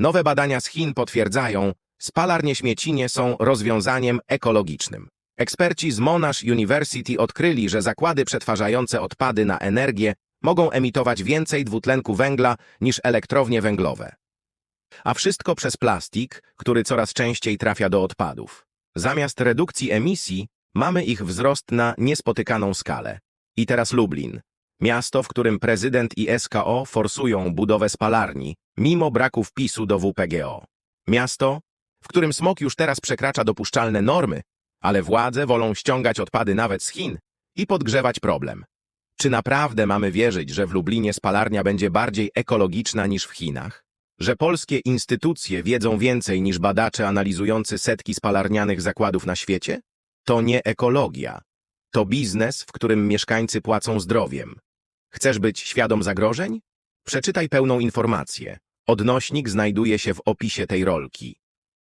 Nowe badania z Chin potwierdzają, spalarnie śmieci nie są rozwiązaniem ekologicznym. Eksperci z Monash University odkryli, że zakłady przetwarzające odpady na energię mogą emitować więcej dwutlenku węgla niż elektrownie węglowe. A wszystko przez plastik, który coraz częściej trafia do odpadów. Zamiast redukcji emisji, mamy ich wzrost na niespotykaną skalę. I teraz Lublin. Miasto, w którym prezydent i SKO forsują budowę spalarni, mimo braku wpisu do WPGO. Miasto, w którym smog już teraz przekracza dopuszczalne normy, ale władze wolą ściągać odpady nawet z Chin i podgrzewać problem. Czy naprawdę mamy wierzyć, że w Lublinie spalarnia będzie bardziej ekologiczna niż w Chinach? Że polskie instytucje wiedzą więcej niż badacze analizujący setki spalarnianych zakładów na świecie? To nie ekologia. To biznes, w którym mieszkańcy płacą zdrowiem. Chcesz być świadom zagrożeń? Przeczytaj pełną informację. Odnośnik znajduje się w opisie tej rolki.